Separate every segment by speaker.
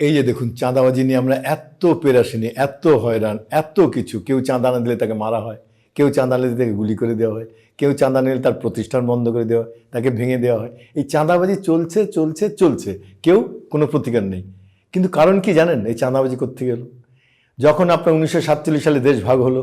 Speaker 1: এই যে দেখুন, চাঁদাবাজি নিয়ে আমরা এত পেরাশিনি, এত হয়রান, এত কিছু। কেউ চাঁদা না দিলে তাকে মারা হয়, কেউ চাঁদা না দিলে তাকে গুলি করে দেওয়া হয়, কেউ চাঁদা নিলে তার প্রতিষ্ঠান বন্ধ করে দেওয়া হয়, তাকে ভেঙে দেওয়া হয়। এই চাঁদাবাজি চলছে চলছে চলছে। কেউ কোনো প্রতিকার নেই। কিন্তু কারণ কি জানেন? এই চাঁদাবাজি করতে গেল। যখন আপনার উনিশশো সাতচল্লিশ সালে দেশ ভাগ হলো,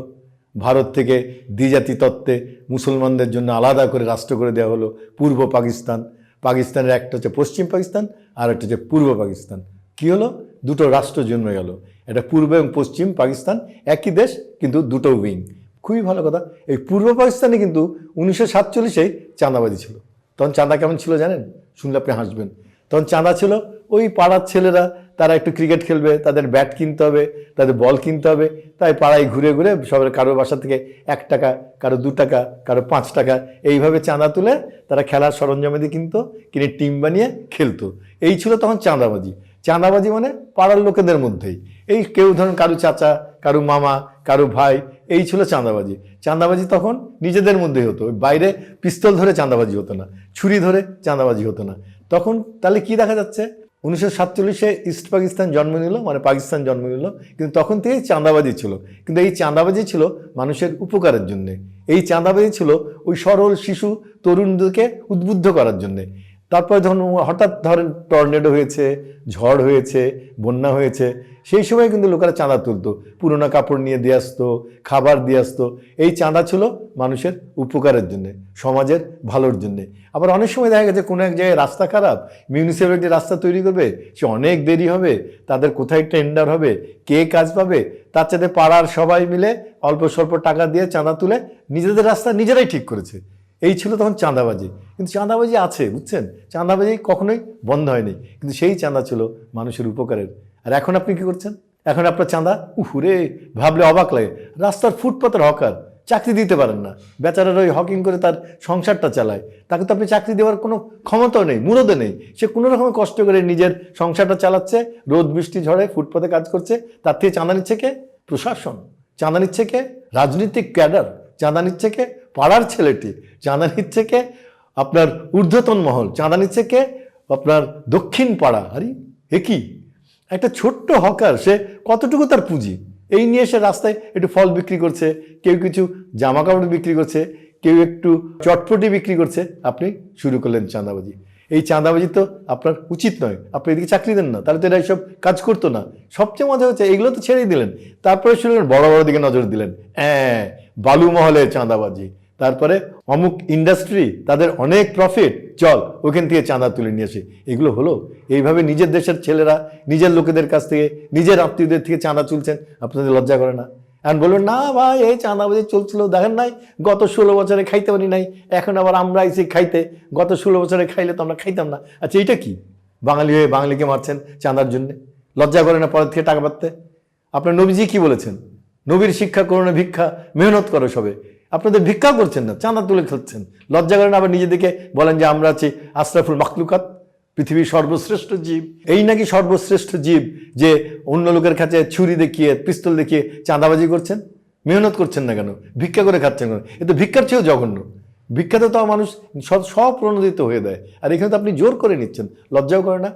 Speaker 1: ভারত থেকে দ্বিজাতি তত্ত্বে মুসলমানদের জন্য আলাদা করে রাষ্ট্র করে দেওয়া হলো, পূর্ব পাকিস্তান। পাকিস্তানের একটা হচ্ছে পশ্চিম পাকিস্তান, আর একটা হচ্ছে পূর্ব পাকিস্তান। কি হলো? দুটো রাষ্ট্র জন্মে গেল। এটা পূর্ব এবং পশ্চিম পাকিস্তান, একই দেশ, কিন্তু দুটো উইং খুবই ভালো কথা। এই পূর্ব পাকিস্তানে কিন্তু উনিশশো সাতচল্লিশেই চাঁদাবাজি ছিল। তখন চাঁদা কেমন ছিল জানেন? শুনলে আপনি হাসবেন। তখন চাঁদা ছিল ওই পাড়ার ছেলেরা, তারা একটু ক্রিকেট খেলবে, তাদের ব্যাট কিনতে হবে, তাদের বল কিনতে হবে। তাই পাড়ায় ঘুরে ঘুরে সবার কারও বাসা থেকে এক টাকা, কারও দু টাকা, কারও পাঁচ টাকা, এইভাবে চাঁদা তুলে তারা খেলার সরঞ্জামাদি কিনতো, কিনে টিম বানিয়ে খেলতো। এই ছিল তখন চাঁদাবাজি। চাঁদাবাজি মানে পাড়ার লোকেদের মধ্যেই। এই কেউ ধরুন কারও চাচা, কারও মামা, কারও ভাই, এই ছিল চাঁদাবাজি। চাঁদাবাজি তখন নিজেদের মধ্যেই হতো। বাইরে পিস্তল ধরে চাঁদাবাজি হতো না, ছুরি ধরে চাঁদাবাজি হতো না। তখন তাহলে কি দেখা যাচ্ছে? উনিশশো সাতচল্লিশে ইস্ট পাকিস্তান জন্ম নিল মানে পাকিস্তান জন্ম নিল, কিন্তু তখন থেকেই চাঁদাবাজি ছিল। কিন্তু এই চাঁদাবাজি ছিল মানুষের উপকারের জন্যে। এই চাঁদাবাজি ছিল ওই সরল শিশু তরুণদেরকে উদ্বুদ্ধ করার জন্যে। তারপরে যখন হঠাৎ ধরেন টর্নেডো হয়েছে, ঝড় হয়েছে, বন্যা হয়েছে, সেই সময় কিন্তু লোকেরা চাঁদা তুলতো। পুরোনো কাপড় নিয়ে দিয়ে আসতো, খাবার দিয়ে আসতো। এই চাঁদা ছিল মানুষের উপকারের জন্যে, সমাজের ভালোর জন্যে। আবার অনেক সময় দেখা গেছে কোনো এক জায়গায় রাস্তা খারাপ মিউনিসিপ্যালিটি রাস্তা তৈরি করবে, সে অনেক দেরি হবে, তাদের কোথায় টেন্ডার হবে, কে কাজ পাবে, তার সাথে পাড়ার সবাই মিলে অল্প স্বল্প টাকা দিয়ে চাঁদা তুলে নিজেদের রাস্তা নিজেরাই ঠিক করেছে। এই ছিল তখন চাঁদাবাজি। কিন্তু চাঁদাবাজি আছে, বুঝছেন? চাঁদাবাজি কখনোই বন্ধ হয়নি। কিন্তু সেই চাঁদা ছিল মানুষের উপকারের। আর এখন আপনি কি করছেন? এখন আপনার চাঁদা, উহুরে, ভাবলে অবাক লাগে। রাস্তার ফুটপাতের হকার, চাকরি দিতে পারেন না। বেচারার ওই হকিং করে তার সংসারটা চালায়। তাকে তো আপনি চাকরি দেওয়ার কোনো ক্ষমতাও নেই মুরদে নেই। সে কোনো রকম কষ্ট করে নিজের সংসারটা চালাচ্ছে, রোদ, বৃষ্টি, ঝড়ে ফুটপাতে কাজ করছে। তার থেকে চাঁদা নিচ্ছে কে? প্রশাসন। চাঁদা নিচ্ছে কে? রাজনৈতিক ক্যাডার। চাঁদা নিচ্ছে কে? পাড়ার ছেলেটি চাঁদা নিচ্ছে কে আপনার ঊর্ধ্বতন মহল চাঁদা নিচ্ছে কে আপনার দক্ষিণ পাড়া, আরে, এ কি? একটা ছোট্ট হকার, সে কতটুকু তার পুঁজি? এই নিয়ে সে রাস্তায় একটু ফল বিক্রি করছে, কেউ কিছু জামা কাপড় বিক্রি করছে, কেউ একটু চটপটি বিক্রি করছে। আপনি শুরু করলেন চাঁদাবাজি। এই চাঁদাবাজি তো আপনার উচিত নয়। আপনি এদিকে চাকরি দেন না, তাহলে তো এরা এইসব কাজ করতো না। সবচেয়ে মজা হচ্ছে, এগুলো তো ছেড়েই দিলেন। তারপরে শুরু বড় বড় দিকে নজর দিলেন। হ্যাঁ বালু মহলে চাঁদাবাজি। তারপরে অমুক ইন্ডাস্ট্রি তাদের অনেক প্রফিট চল ওখান থেকে চাঁদা তুলে নিয়ে আসে। এগুলো হলো, এইভাবে নিজের দেশের ছেলেরা, নিজের লোকেদের কাছ থেকে, নিজের আত্মীয়দের থেকে চাঁদা তুলছেন, আপনাদের লজ্জা করে না। এখন বলবেন, না ভাই, এই চাঁদাবাজি চলছিল, দেখেন নাই, গত ষোলো বছরে খাইতে পারি নাই, এখন আবার আমরা এসে খাইতে, গত ষোলো বছরে খাইলে তো আমরা খাইতাম না। আচ্ছা এটা কি? বাঙালি হয়ে বাঙালিকে মারছেন চাঁদার জন্যে। লজ্জা করে না পরের থেকে টাকা পাচ্ছে? আপনার নবীজি কি বলেছেন? নবীর শিক্ষা করোনা ভিক্ষা, মেহনত করো সবে। আপনাদের ভিক্ষা করছেন না, চাঁদা তুলে খেলছেন। লজ্জা করেন আবার নিজেদেরকে বলেন যে আমরা আছি আশরাফুল মাকলুকাত পৃথিবীর সর্বশ্রেষ্ঠ জীব। এই নাকি সর্বশ্রেষ্ঠ জীব যে অন্য লোকের কাছে ছুরি দেখিয়ে, পিস্তল দেখিয়ে চাঁদাবাজি করছেন? মেহনত করছেন না কেন? ভিক্ষা করে খাচ্ছেন কেন? এ তো ভিক্ষার চেয়েও জঘন্য। ভিক্ষাতে তো মানুষ সব সব প্রণোদিত হয়ে দেয়। আর এখানে তো আপনি জোর করে নিচ্ছেন। লজ্জাও করে না।